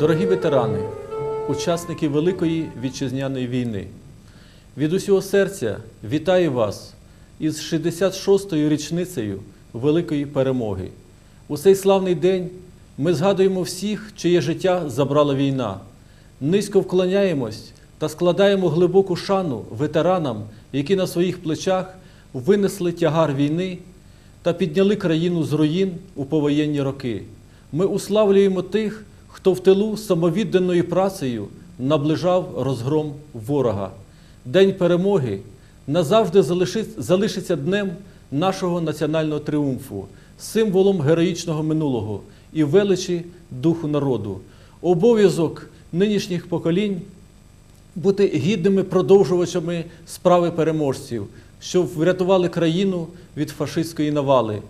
Дорогі ветерани, учасники Великої вітчизняної війни, від усього серця вітаю вас із 66-ю річницею Великої перемоги. У цей славний день ми згадуємо всіх, чиє життя забрала війна. Низько вклоняємось та складаємо глибоку шану ветеранам, які на своїх плечах винесли тягар війни та підняли країну з руїн у повоєнні роки. Ми уславлюємо тих, хто в тилу самовідданою працею наближав розгром ворога. День перемоги назавжди залишиться днем нашого національного тріумфу, символом героїчного минулого і величі духу народу. Обов'язок нинішніх поколінь бути гідними продовжувачами справи переможців, що врятували країну від фашистської навали.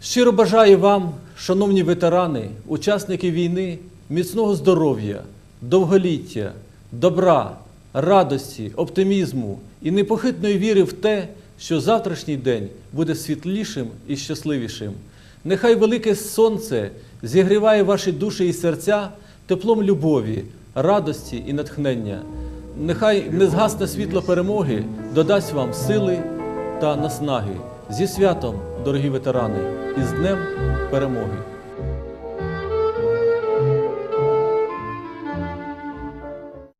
Щиро бажаю вам, шановні ветерани, учасники війни, міцного здоров'я, довголіття, добра, радості, оптимізму і непохитної віри в те, що завтрашній день буде світлішим і щасливішим. Нехай велике сонце зігріває ваші душі і серця теплом любові, радості і натхнення. Нехай незгасне світло перемоги додасть вам сили та наснаги. Зі святом, дорогі ветерани, і з Днем перемоги!